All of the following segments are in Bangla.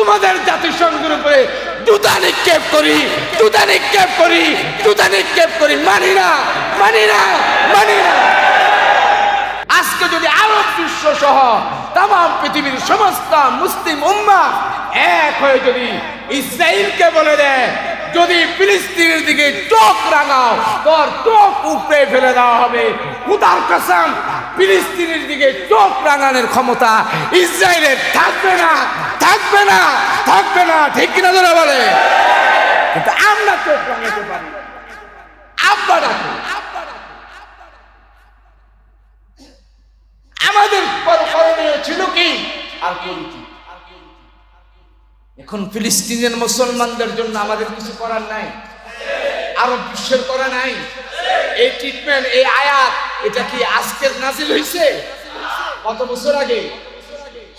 তোমাদের জাতিসংঘের উপরে জুতা নিক্ষেপ করি জুতা নিক্ষেপ করি জুতা নিক্ষেপ করি। মানি না মানি না মানি না। আজকে যদি আরব বিশ্ব সহ তাম পৃথিবীর সমস্ত মুসলিম উম্মা এক হয়ে যদি ইসরায়েলকে বলে দেয়, যদি ফিলিস্তিনের দিকে চোখ রাঙাও, তোর চোখ উপড়ে ফেলে দেওয়া হবে। খুদার কাসাম, ফিলিস্তিনের দিকে চোখ রাঙানোর ক্ষমতা ইসরায়েলের থাকবে না। থাকবে না থাকবে না, ঠিক কিনা ধরে বলে? কিন্তু আমরা চোখ রাঙাতে পারি। আব্বা আমাদের কর- করণীয় ছিল কি? আর করি এখন ফিলিস্তিনের মুসলমানদের জন্য আমাদের কিছু করার নাই। আরব বিশ্বের করা নাই। এই ট্রিটমেন্ট এই আয়াত, এটা কি আজকের নাজিল হয়েছে কত বছর আগে?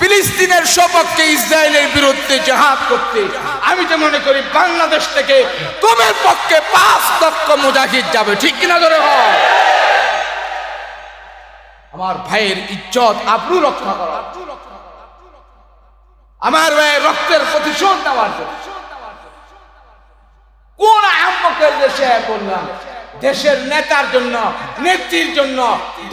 ফিলিস্তিনের সপক্ষে ইসরায়েলের বিরুদ্ধে জাহাদ করতে। আমি তো মনে করি, বাংলাদেশ থেকে তোমার পক্ষে পাঁচ লক্ষ মুজাহিদ যাবে। ঠিক কিনা ধরে আমার ভাইয়ের ইজ্জত আব্রু রক্ষা করা। আমার ভাইয়ের রক্তের প্রতিশোধ নেওয়ার কোন আহ্মকের দেশে বললাম দেশের নেতার জন্য, নেত্রীর জন্য,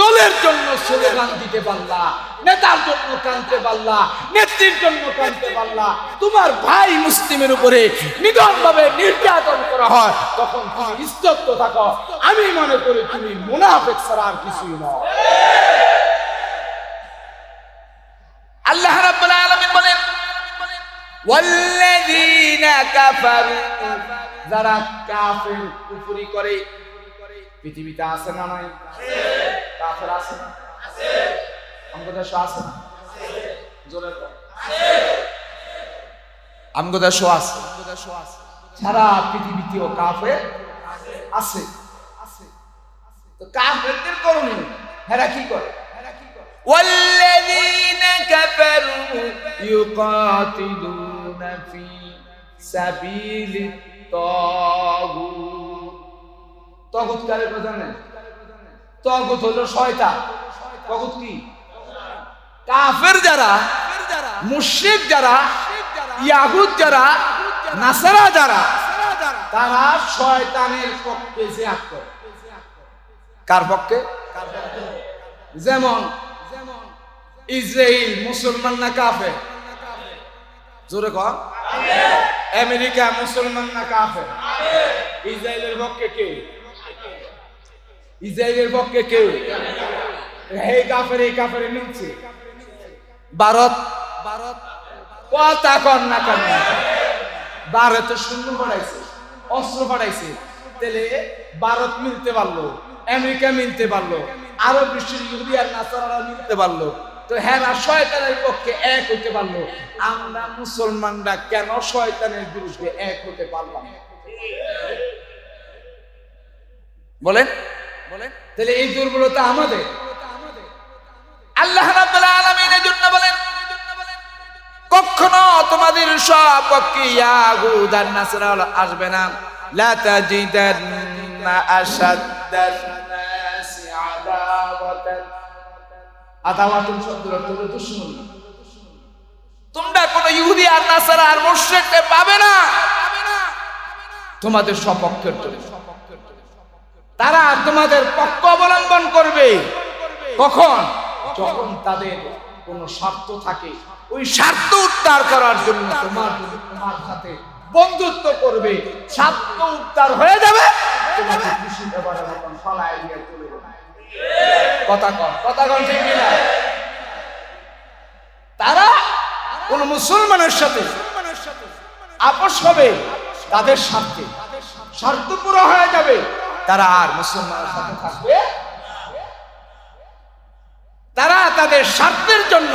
দলের জন্য স্লোগান দিতে পারলা নেতার জন্য কানতে পারলা, নেত্রীর জন্য কানতে পারলা। তোমার ভাই মুসলিমের উপরে নিধন ভাবে নির্যাতন করা হয়, তখন তুমি স্তব্ধ থাকো। আমি মনে করি তুমি মুনাফেক ছাড়া আর কিছুই নয় আল্লাহ রাব্বুল আলামিন বলেন, ওয়াল্লাযীন কাফারু যারা কাফের কুফরি করে, পৃথিবীতে আছে না নাই? কাফের না? আমাদের দেশে আছে না জোরে বল। আমাদের দেশে আছে সারা পৃথিবীতেও কাফের আছে তো কাফেরদের করণীয় হেরা কি করে والذين كفروا يقاتلون في سبيل الطاغوت তগুত কারে জানেন তগুত হলো শয়তান তগুত কি কাফের যারা, মুশরিক যারা, ইয়াহুদ যারা, নাসারা যারা, তারা শয়তানের পক্ষে জিহাদ করে। কার পক্ষে? যেমন ইসরায়েল মুসলমান না কাফের? জোরে কর আমেরিকা মুসলমান না কাফের? ইসরায়েলের পক্ষে কে? ইসরায়েলের পক্ষে কেউ এই কাফের এই কাফের মিলছে ভারত ভারত কথা কর না ভারতে শূন্য অস্ত্র তাহলে ভারত মিলতে পারল, আমেরিকা মিলতে পারল, আরব বিশ্বের ইহুদি আর নাসারারা মিলতে পারল। তো হ্যাঁ শয়তানের পক্ষে এক হতে পারল। আমরা মুসলমানরা কেন শয়তানের বিরুদ্ধে এক হতে পারলাম? বলেন বলেন। তাহলে এই দুর্বলতা আমাদের। আল্লাহ রাব্বুল আলামিন জন্য বলেন কখনো তোমাদের সপক্ষে ইয়াহুদ আর আসবে না। লা তাজিদান্না নাসি আদাওয়াতান। আদাওয়াতুন শব্দের অর্থ হলো তোমরা কোন ইহুদি আর নাসারা আর মুশরিককে পাবে না। তোমাদের সপক্ষের তারা তোমাদের পক্ষ অবলম্বন করবে। কখন? যখন তাদের কোনো স্বার্থ থাকে। ওই স্বার্থ উদ্ধার করার জন্য তোমার তোমার সাথে বন্ধুত্ব করবে। স্বার্থ উদ্ধার হয়ে যাবে। কথা কন, কথা কিনা? তারা কোন মুসলমানের সাথে আপোষ হবে তাদের স্বার্থে। স্বার্থ পুরো হয়ে যাবে। তারা আর মুসলমানের সাথে থাকবে। তারা তাদের স্বার্থের জন্য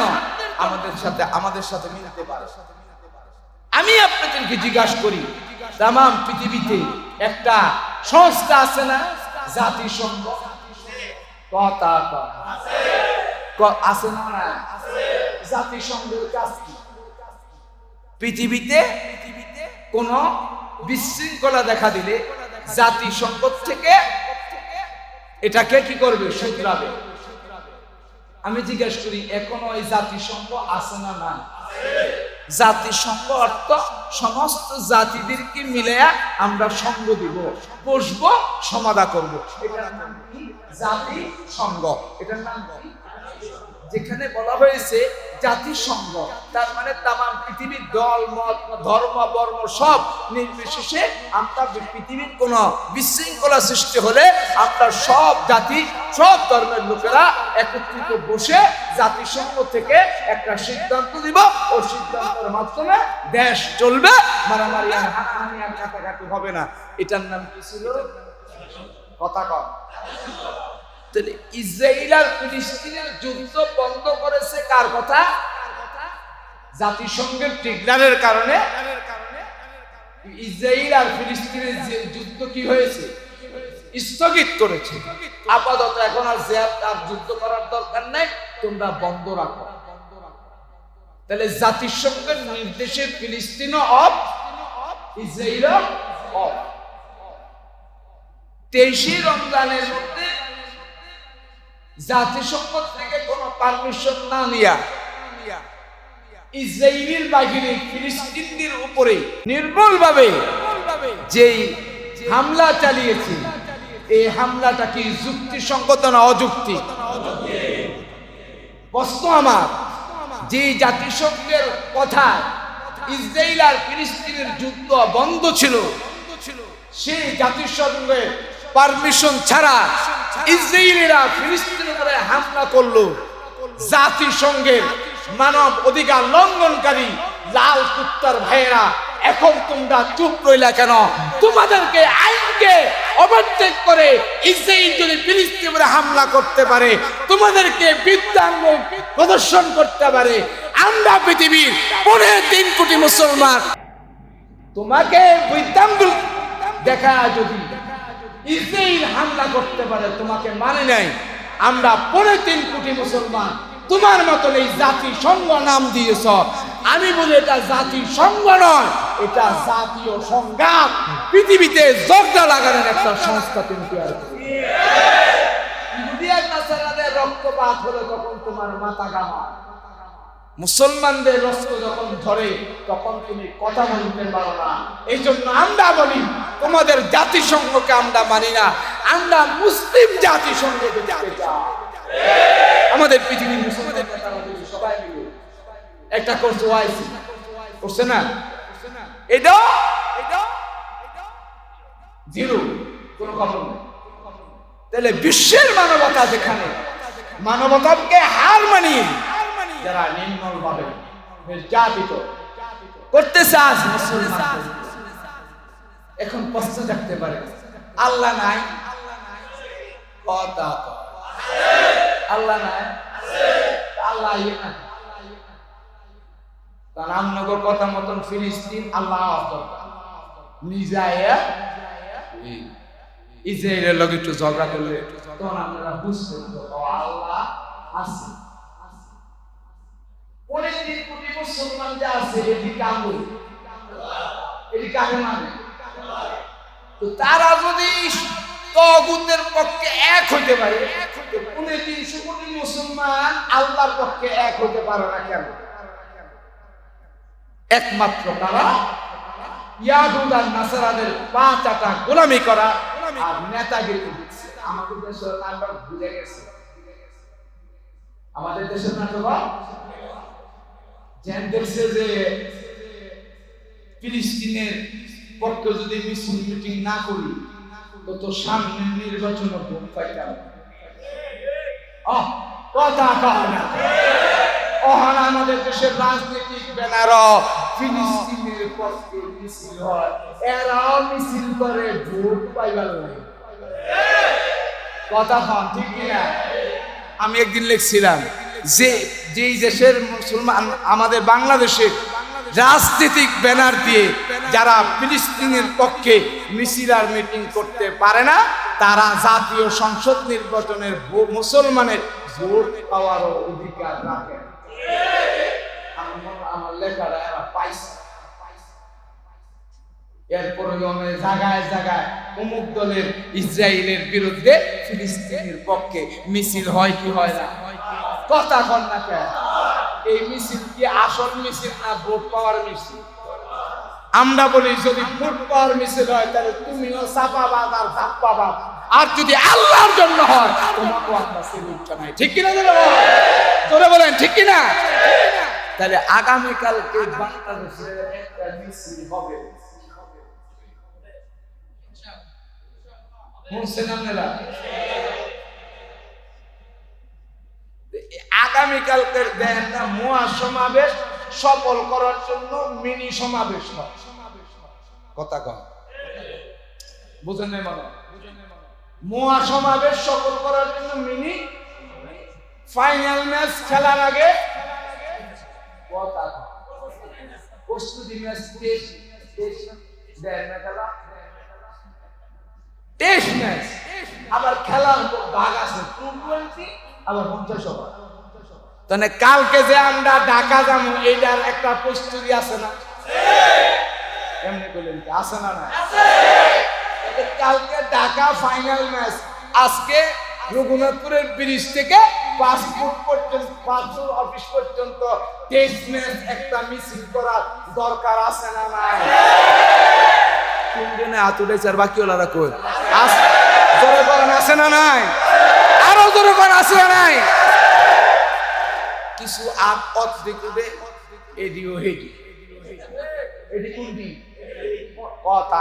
আমাদের সাথে আমাদের সাথে মিলতে পারে। আমি আপনাদেরকে জিজ্ঞাসা করি তাম পৃথিবীতে একটা সংস্থা আছে না? জাতিসংঘ। কথা আছে না? জাতিসংঘের কাজ কি? পৃথিবীতে কোন বিশৃঙ্খলা দেখা দিলে জাতিসংঘ থেকে এটাকে কি করবে? শুধরাবে। আমি জিজ্ঞেস করি, এখনও এই জাতিসংঘ আছে না না জাতিসংঘ অর্থ সমস্ত জাতিদেরকে মিলে আমরা সঙ্গ দিব, বসবো সমাধা করব। এটার নাম কি? এটার নাম যেখানে বলা হয়েছে জাতিসংঘ, তার মানে তাম পৃথিবীর দল, মত, ধর্ম, বর্ম সব নির্বিশেষে আমরা পৃথিবীর কোন বিশৃঙ্খলা সৃষ্টি হলে আমরা সব জাতি, সব ধর্মের লোকেরা একত্রিত বসে জাতিসংঘ থেকে একটা সিদ্ধান্ত দিব ও সিদ্ধান্তের মাধ্যমে দেশ চলবে। মারামারি আর হানাহানি আর কাটাকাটি হবে না। এটার নাম কি ছিল? কথা কম। তাহলে ইসরায়েল আর ফিলিস্তিনের যুদ্ধ বন্ধ করেছে কার কথা? জাতিসংঘের টিগলারের কারণে। ইসরায়েল আর ফিলিস্তিনের যুদ্ধ কি হয়েছে? স্থগিত করেছে। আপাতত এখন আর যে আর যুদ্ধ করার দরকার নাই, তোমরা বন্ধ রাখো। তাহলে জাতিসংঘের নির্দেশে ফিলিস্তিনও অফ ইসরায়েল অফ। তেইশে রমজানের মধ্যে জাতিসংঘ থেকে কোনো পারমিশন না নিয়া, ইসরায়েলের বাহিনী ফিলিস্তিনদের উপরে নির্মূলভাবে যেই হামলা চালিয়েছে এই হামলাটা কি যুক্তিসঙ্গত না অযুক্তি? প্রশ্ন আমার, যে জাতিসংঘের কথা ইসরায়েল আর ফিলিস্তিনের যুদ্ধ বন্ধ ছিল সেই জাতিসংঘের পারমিশন ছাড়া ইসরায়েলিরা ফিলিস্তিনের উপরে হামলা করল। জাতিসংঘের মানব অধিকার লঙ্ঘনকারী লাল কুত্তার ভাইয়েরা এখন তোমরা চুপ রইলা কেন? তোমাদেরকে আইনকে ওভারটেক করে ইসরায়েল যদি ফিলিস্তিনের উপরে হামলা করতে পারে, তোমাদেরকে বিদ্যাঙ্গ প্রদর্শন করতে পারে। আমরা পৃথিবীর পনেরো তিন কোটি মুসলমান। তোমাকে বৈদ্যাঙ্গুল দেখা যদি ইসরায়েল হামলা করতে পারে, তোমাকে মানে নাই। আমরা পনেরো তিন কোটি মুসলমান। তোমার মতন এই জাতি সংঘ নাম দিয়েছ। আমি বলি এটা জাতি সংঘ নয়, এটা জাতীয় সংঘাত পৃথিবীতে জগদা লাগানোর একটা সংস্থা তুমি তৈরি রক্তপাত হলে তখন তোমার মাথা মুসলমানদের রক্ত যখন ধরে, তখন তুমি কথা বলতে পারো না। এই জন্য আমরা বলি, তোমাদের জাতিসংঘকে আমরা মানি না। আমরা মুসলিম জাতিসংঘকে আমাদের পৃথিবীর মুসলমানদের কথা বলি সবাই মিলে একটা করছে ওয়াইসি করছে না? এটা জিরো কোনো খবর নেই। তাহলে বিশ্বের মানবতা যেখানে মানবতাকে হার মানিয়ে যারা নির্মল ভাবে নির্যাতিত করতেছে আজ মুসলমান এখন প্রশ্ন থাকতে পারে আল্লাহ নাই? কথা। আল্লাহ নাই? আল্লাহ রামনগর কথা মতন ফিলিস্তিন, আল্লাহ নিজায়া ইসরায়েলের লগে একটু ঝগড়া করলে তখন আপনারা ও আল্লাহ আছে। মুসলমান যা আছে মানে? তো তারা যদি তগুতের পক্ষে এক হইতে পারে কোটি মুসলমান আল্লাহর পক্ষে এক হইতে পারে না কেন? একমাত্র তারা ইয়াহুদ আর নাসারাদের গোলামি করা আর নেতাগিরি। আমাদের দেশের নাটক ভুলে গেছে। আমাদের দেশের নাটক যেন দেখছে যে ফিলিস্তিনের পক্ষে যদি মিছিল মিটিং না করি, তো তো সামনে নির্বাচন ভোট পাইতাম কথা কয় না? অহন আমাদের দেশের রাজনৈতিক ব্যানার। আমি একদিন লিখছিলাম যে, যেই দেশের মুসলমান, আমাদের বাংলাদেশে রাজনৈতিক ব্যানার দিয়ে যারা ফিলিস্তিনের পক্ষে মিছিল আর মিটিং করতে পারে না, তারা জাতীয় সংসদ নির্বাচনের মুসলমানের ভোট পাওয়ারও অধিকার রাখে আমার লেখাটা এরা পাইছে। এরপরে জায়গায় জায়গায় অমুক দলের ইসরায়েলের বিরুদ্ধে ফিলিস্তিনের পক্ষে মিছিল হয় কি হয় না? কথা কন না কেন? এই মিছিল কি আসল মিছিল না ভোট পাওয়ার মিছিল? আমরা বলি, যদি ভোট পাওয়ার মিছিল হয়, তাহলে তুমিও চাপাবাদ আর ধাপ্পাবাদ আর যদি আল্লাহর জন্য হয়, তোমাকেও আমরা সেলুট ঠিক কিনা তোরা বলেন, ঠিক কিনা? তাহলে আগামীকালকে বাংলাদেশে একটা মিছিল হবে। শুনছেন আপনারা আগামীকালকের দেন না মহা সমাবেশ সফল করার জন্য মিনি সমাবেশ হয় কথা কম বুঝেন নাই মনে মহা সমাবেশ সফল করার জন্য মিনি ফাইনাল ম্যাচ খেলার আগে খেলা। আবার খেলার ভাগ আছে টু টোয়েন্টি আবার পঞ্চাশ ওভার। তাহলে কালকে যে আমরা ঢাকা যাব এইটার একটা প্রস্তুতি আছে না? এমনি করলেন আছে না না কালকে ঢাকা ফাইনাল ম্যাচ আজকে রঘুনাথপুরের ব্রিজ থেকে পাসপোর্ট পর্যন্ত পাসপোর্ট অফিস পর্যন্ত টেস্ট ম্যাচ একটা মিছিল করার দরকার আছে না নাই? তিনজনে হাত উঠেছে আর বাকি ওলারা কই জোরে করেন আছে না নাই? আরও জোরে করেন আছে না নাই? কিছু আগ পথ দেখবে এডিও হেডি এডি কোনটি? কথা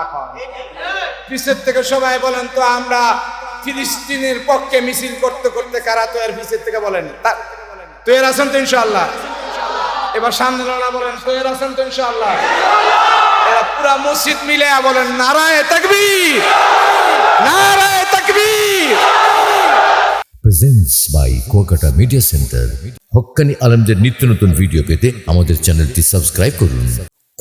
পিছের থেকে সবাই বলেন তো আমরা ফিলিস্তিনের পক্ষে মিছিল করতে করতে কারা তো এর পিছের থেকে বলেন। তা- তৈরি আছেন তো ইনশাআল্লাহ। এবার সামনে ওরা বলেন তৈরি আছেন তো ইনশাআল্লাহ। এরা পুরা মসজিদ মিলে বলেন নারায় তাকবীর নারায় তাকবীর। Presents by Kuakata media centre হক্কানি আলমদের নিত্য নতুন ভিডিও পেতে আমাদের চ্যানেলটি সাবস্ক্রাইব করুন।